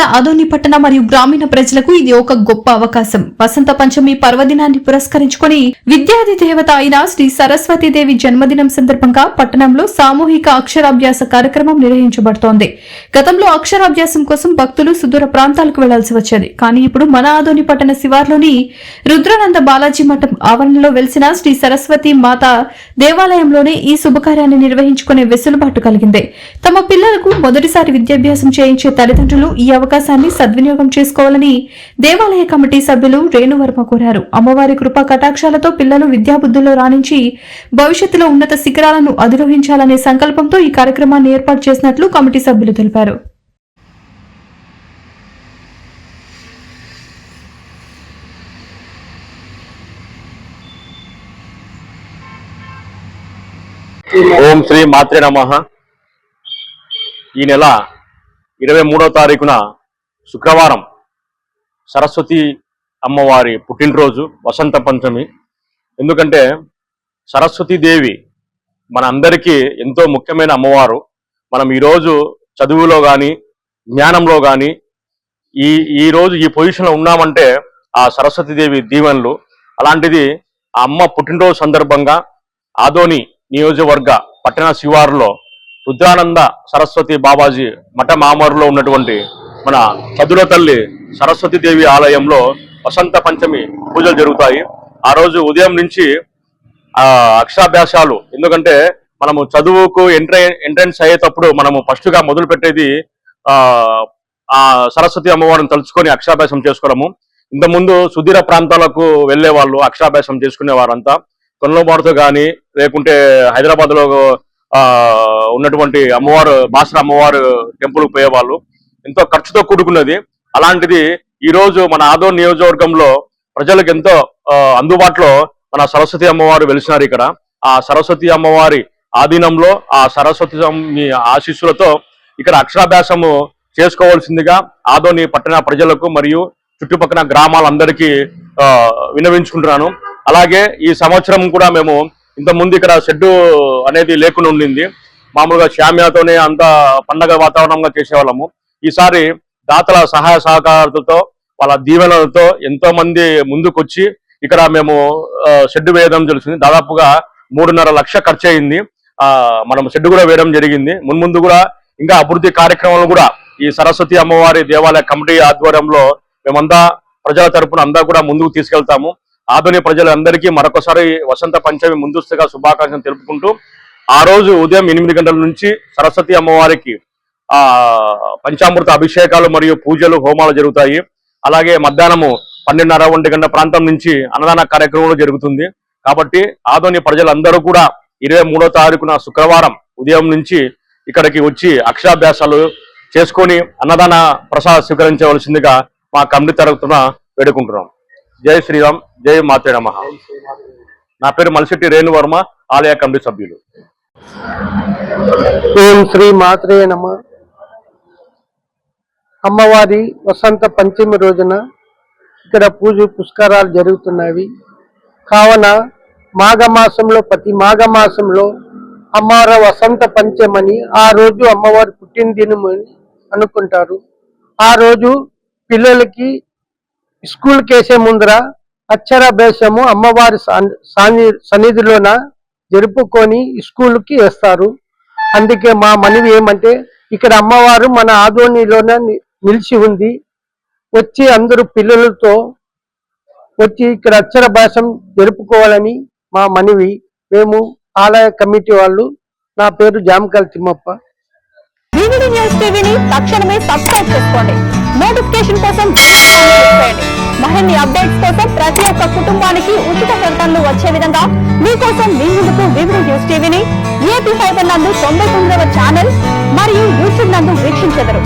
జిల్లా ఆదోని పట్టణ మరియు గ్రామీణ ప్రజలకు ఇది ఒక గొప్ప అవకాశం. వసంత పంచమి పర్వదినాన్ని పురస్కరించుకొని విద్యాది దేవత అయిన శ్రీ సరస్వతీదేవి జన్మదినం సందర్భంగా పట్టణంలో సామూహిక అక్షరాభ్యాస కార్యక్రమం నిర్వహించబడుతోంది. గతంలో అక్షరాభ్యాసం కోసం భక్తులు సుదూర ప్రాంతాలకు వెళ్ళాల్సి వచ్చేది. కానీ ఇప్పుడు మన ఆదోని పట్టణ శివార్లోని రుద్రానంద బాలాజీ మఠం ఆవరణలో వెలిసిన శ్రీ సరస్వతి మాత దేవాలయంలోనే ఈ శుభకార్యాన్ని నిర్వహించుకునే వెసులుబాటు కలిగింది. తమ పిల్లలకు మొదటిసారి విద్యాభ్యాసం చేయించే తల్లిదండ్రులు ఈ అవకాశాన్ని సద్వినియోగం చేసుకోవాలని దేవాలయ కమిటీ సభ్యులు రేణువర్మ కోరారు. అమ్మవారి కృపా కటాక్షాలతో పిల్లలు విద్యాబుద్ధుల్లో రాణించి భవిష్యత్తులో ఉన్నత శిఖరాలను అధిరోహించాలనే సంకల్పంతో ఈ కార్యక్రమాన్ని ఏర్పాటు చేసినట్లు కమిటీ సభ్యులు తెలిపారు. ఓం శ్రీ మాత్రే నమ. ఈ నెల ఇరవై మూడవ తారీఖున శుక్రవారం సరస్వతి అమ్మవారి పుట్టినరోజు వసంత పంచమి. ఎందుకంటే సరస్వతి దేవి మన అందరికీ ఎంతో ముఖ్యమైన అమ్మవారు. మనం ఈరోజు చదువులో కానీ జ్ఞానంలో కానీ ఈ ఈరోజు ఈ పొజిషన్లో ఉన్నామంటే ఆ సరస్వతి దేవి దీవెనలు. అలాంటిది ఆ అమ్మ పుట్టినరోజు సందర్భంగా ఆదోని నియోజకవర్గ పట్టణ శివారులో రుద్రానంద సరస్వతి బాబాజీ మఠ మామూరులో ఉన్నటువంటి మన చదుర తల్లి సరస్వతి దేవి ఆలయంలో వసంత పంచమి పూజలు జరుగుతాయి. ఆ రోజు ఉదయం నుంచి ఆ అక్షరాభ్యాసాలు. ఎందుకంటే మనము చదువుకు ఎంట్ర ఎంట్రన్స్ అయ్యేటప్పుడు మనము ఫస్ట్గా మొదలు పెట్టేది ఆ ఆ సరస్వతి అమ్మవారిని తలుచుకొని అక్షరాభ్యాసం చేసుకోవడము. ఇంతకుముందు సుదీర ప్రాంతాలకు వెళ్ళే వాళ్ళు అక్షరాభ్యాసం చేసుకునే వారంతా కొనలబాడుతో కానీ లేకుంటే హైదరాబాద్లో ఆ ఉన్నటువంటి అమ్మవారు బాసర అమ్మవారు టెంపుల్ పోయేవాళ్ళు. ఎంతో ఖర్చుతో కూడుకున్నది. అలాంటిది ఈ రోజు మన ఆదో నియోజకవర్గంలో ప్రజలకు ఎంతో అందుబాటులో మన సరస్వతి అమ్మవారు వెలిసినారు ఇక్కడ. ఆ సరస్వతి అమ్మవారి ఆధీనంలో ఆ సరస్వతి మీ ఆశీస్సులతో ఇక్కడ అక్షరాభ్యాసము చేసుకోవాల్సిందిగా ఆదోని పట్టణ ప్రజలకు మరియు చుట్టుపక్కల గ్రామాలందరికీ వినవించుకుంటున్నాను అలాగే ఈ సంవత్సరం కూడా మేము ఇంత ముందు ఇక్కడ షెడ్డు అనేది లేకుండా ఉండింది. మామూలుగా శామ్యాతోనే అంత పండగ వాతావరణంగా చేసేవాళ్ళము. ఈసారి దాతల సహాయ సహకారాలతో వాళ్ళ దీవెనలతో ఎంతో మంది ముందుకొచ్చి ఇక్కడ మేము షెడ్ షెడ్డు వేయడం తెలిసింది దాదాపుగా మూడున్నర లక్ష ఖర్చు అయింది మనం షెడ్డు కూడా వేయడం జరిగింది. మున్ముందు కూడా ఇంకా అభివృద్ధి కార్యక్రమాలు కూడా ఈ సరస్వతి అమ్మవారి దేవాలయ కమిటీ ఆధ్వర్యంలో మేమంతా ప్రజల తరపున అంతా కూడా ముందుకు తీసుకెళ్తాము. ఆధునిక ప్రజలందరికీ మరొకసారి వసంత పంచమి ముందస్తుగా శుభాకాంక్షలు తెలుపుకుంటూ ఆ రోజు ఉదయం ఎనిమిది గంటల నుంచి సరస్వతి అమ్మవారికి ఆ పంచామృత అభిషేకాలు మరియు పూజలు హోమాలు జరుగుతాయి. అలాగే మధ్యాహ్నము పన్నెండున్నర ఒంటి గంట ప్రాంతం నుంచి అన్నదాన కార్యక్రమం జరుగుతుంది. కాబట్టి ఆదోని ప్రజలందరూ కూడా ఇరవై మూడో తారీఖున శుక్రవారం ఉదయం నుంచి ఇక్కడికి వచ్చి అక్షరాభ్యాసాలు చేసుకొని అన్నదాన ప్రసాద స్వీకరించవలసిందిగా మా కమిటీ తరగతున వేడుకుంటున్నాం. జై శ్రీరామ్ జై మాతే నమ. నా పేరు మలిశెట్టి రేణువర్మ ఆలయ కమిటీ సభ్యులు. ఓం శ్రీ మాత్రే నమ. అమ్మవారి వసంత పంచమి రోజున ఇక్కడ పూజ పుష్కరాలు జరుగుతున్నవి. కావున మాఘమాసంలో ప్రతి మాఘమాసంలో అమ్మవారి వసంత పంచమని ఆ రోజు అమ్మవారి పుట్టినదినమని అనుకుంటారు. ఆ రోజు పిల్లలకి స్కూల్కి వేసే ముందర అక్షరాభ్యాసము అమ్మవారి సన్నిధిలోన జరుపుకొని స్కూల్కి వేస్తారు. అందుకే మా మనవి ఏమంటే ఇక్కడ అమ్మవారు మన ఆధోనిలోన నిలిచి ఉంది. వచ్చి అందరూ పిల్లలతో వచ్చి ఇక్కడ అక్షరాభ్యాసం జరుపుకోవాలని మా మనవి. మేము ఆలయ కమిటీ వాళ్ళు. నా పేరు జామకల్ తిమ్మప్ప. న్యూస్ టీవీని తక్షణమే సబ్స్క్రైబ్ చేసుకోండి. నోటిఫికేషన్ కోసం మరిన్ని అప్డేట్స్ కోసం ప్రతి ఒక్క కుటుంబానికి ఉచిత ప్రకటనలు వచ్చే విధంగా మీకోసం మీ ముందుకు వివిడి న్యూస్ టీవీని ఏపీ ఫైబర్ నందు తొంభై తొమ్మిదవ ఛానల్ మరియు యూట్యూబ్ నందు వీక్షించెదరు.